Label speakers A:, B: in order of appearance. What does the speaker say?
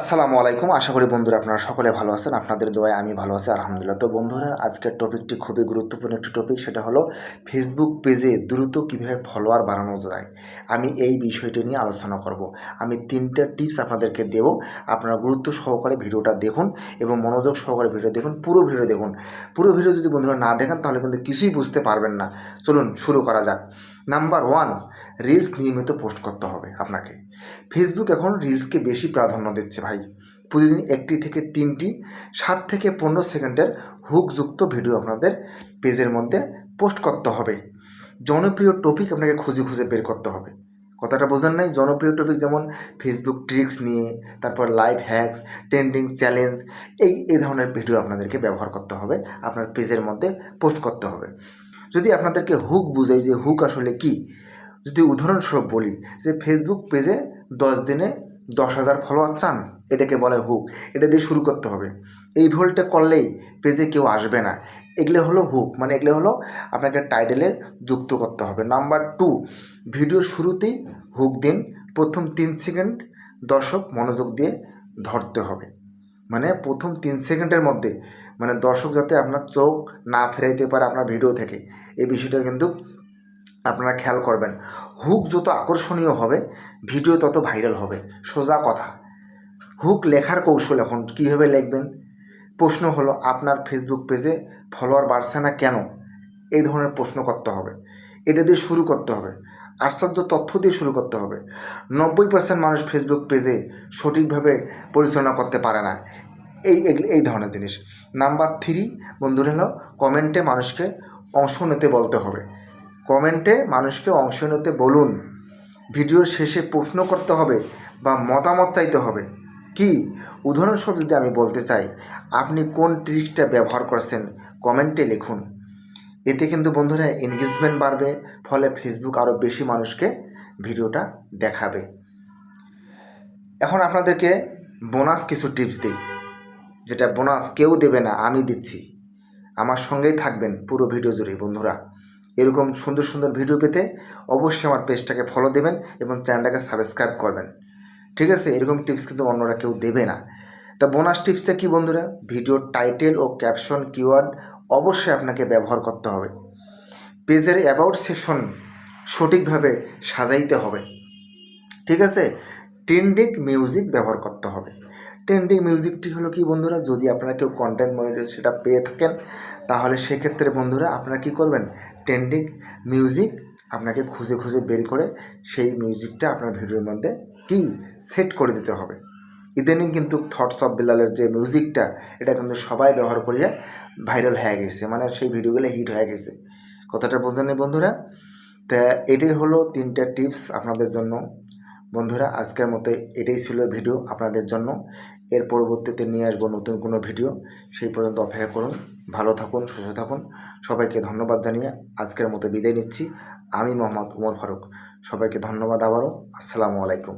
A: আসসালামু আলাইকুম। আশা করি বন্ধুরা আপনারা সকলে ভালো আছেন। আপনাদের দোয়ায় আমি ভালো আছি, আলহামদুলিল্লাহ। তো বন্ধুরা, আজকের টপিকটি খুবই গুরুত্বপূর্ণ একটি টপিক, সেটা হলো ফেসবুক পেজে দ্রুত কীভাবে ফলোয়ার বাড়ানো যায়। আমি এই বিষয়টি নিয়ে আলোচনা করব। আমি তিনটা টিপস আপনাদেরকে দেব। আপনারা গুরুত্ব সহকারে ভিডিওটা দেখুন এবং মনোযোগ সহকারে ভিডিও দেখুন, পুরো ভিডিও দেখুন। পুরো ভিডিও যদি বন্ধুরা না দেখেন, তাহলে কিন্তু কিছুই বুঝতে পারবেন না। চলুন শুরু করা যাক। নাম্বার ওয়ান রিলস নিয়মিত পোস্ট করতে হবে আপনাকে। ফেসবুক এখন রিলসকে বেশি প্রাধান্য দিচ্ছে ভাই। প্রতিদিন একটি থেকে তিনটি, সাত থেকে পনেরো সেকেন্ডের হুকযুক্ত ভিডিও আপনাদের পেজের মধ্যে পোস্ট করতে হবে। জনপ্রিয় টপিক আপনাকে খুঁজে খুঁজে বের করতে হবে। কথাটা বোঝেন নাই? জনপ্রিয় টপিক যেমন ফেসবুক ট্রিক্স নিয়ে, তারপর লাইভ হ্যাকস ট্রেন্ডিং চ্যালেঞ্জ এই এই ধরনের ভিডিও আপনাদেরকে ব্যবহার করতে হবে। আপনার পেজের মধ্যে পোস্ট করতে হবে। যদি আপনাদেরকে হুক বুঝাই যে হুক আসলে কি, যদি উদাহরণস্বরূপ বলি যে ফেসবুক পেজে দশ দিনে দশ হাজার ফলোয়ার চান, এটাকে বলে হুক এটা দিয়ে শুরু করতে হবে। এই ভুলটা করলেই পেজে কেউ আসবে না। এগুলো হলো হুক মানে এগুলো হলো আপনাকে টাইটেলে যুক্ত করতে হবে। নাম্বার টু ভিডিওর শুরুতেই হুক দিন, প্রথম তিন সেকেন্ড দর্শক মনোযোগ দিয়ে ধরতে হবে। মানে প্রথম তিন সেকেন্ডের মধ্যে মানে দর্শক যাতে আপনার চোখ না ফেরাইতে পারে আপনার ভিডিও থেকে, এই বিষয়টা কিন্তু আপনারা খেয়াল করবেন। হুক যত আকর্ষণীয় হবে ভিডিও তত ভাইরাল হবে। সোজা কথা। হুক লেখার কৌশল এখন কীভাবে লিখবেন? প্রশ্ন হলো, আপনার ফেসবুক পেজে ফলোয়ার বাড়ছে না কেন? এই ধরনের প্রশ্ন করতে হবে। এটা দিয়ে শুরু করতে হবে। আশ্চর্য তথ্য দিয়ে শুরু করতে হবে। নব্বই পার্সেন্ট মানুষ ফেসবুক পেজে সঠিকভাবে পরিচালনা করতে পারে না। এই এই ধরনের জিনিস। নাম্বার থ্রি বন্ধুরা হলো কমেন্টে মানুষকে অংশ নিতে বলতে হবে। কমেন্টে মানুষকে অংশ নিতে বলুন। ভিডিওর শেষে প্রশ্ন করতে হবে বা মতামত চাইতে হবে। কি? উদাহরণস্বরূপ যদি আমি বলতে চাই, আপনি কোন ট্রিকটা ব্যবহার করছেন? কমেন্টে লিখুন। এতে কিন্তু বন্ধুরা এনগেজমেন্ট বাড়বে, ফলে ফেসবুক আরও বেশি মানুষকে ভিডিওটা দেখাবে। এখন আপনাদেরকে বোনাস কিছু টিপস দিই। যেটা বোনাস কেউ দেবে না, আমি দিচ্ছি। আমার সঙ্গেই থাকবেন পুরো ভিডিও জুড়ে, বন্ধুরা। এরকম সুন্দর সুন্দর ভিডিও পেতে অবশ্যই আমার পেজটাকে ফলো দেবেন এবং চ্যানেলটাকে সাবস্ক্রাইব করবেন। ঠিক আছে? এরকম টিপস কিন্তু অন্যরা কেউ দেবে না। তা বোনাস টিপসটা কি, বন্ধুরা? ভিডিওর টাইটেল ও ক্যাপশন কিওয়ার্ড অবশ্যই আপনাকে ব্যবহার করতে হবে। পেজের অ্যাবাউট সেকশন সঠিকভাবে সাজাইতে হবে। ঠিক আছে? ট্রেন্ডিং মিউজিক ব্যবহার করতে হবে। ট্রেন্ডিং মিউজিকটি হলো কি বন্ধুরা? যদি আপনারা কেউ কন্টেন্ট মনিটর সেটা পেয়ে থাকেন, তাহলে সেক্ষেত্রে বন্ধুরা আপনারা কি করবেন? ট্রেন্ডিং মিউজিক আপনাকে খুঁজে খুঁজে বের করে সেই মিউজিকটা আপনার ভিডিওর মধ্যে কি? সেট করে দিতে হবে। ইদানিং কিন্তু থটস অফ বিলালের যে মিউজিকটা এটা কিন্তু সবাই ব্যবহার করিয়া ভাইরাল হয়ে গেছে। মানে সেই ভিডিওগুলো হিট হয়ে গেছে। কথাটা বোঝেন বন্ধুরা? তা এটাই হলো তিনটা টিপস আপনাদের জন্য। বন্ধুরা, আজকের মতো এটাই ছিল ভিডিও আপনাদের জন্য। এর পরবর্তীতে নিয়ে আসব নতুন কোনো ভিডিও। সেই পর্যন্ত অপেক্ষা করুন, ভালো থাকুন, সুস্থ থাকুন। সবাইকে ধন্যবাদ জানিয়ে আজকের মতো বিদায় নিচ্ছি। আমি মোহাম্মদ উমর ফারুক। সবাইকে ধন্যবাদ আবারও। আসসালামু আলাইকুম।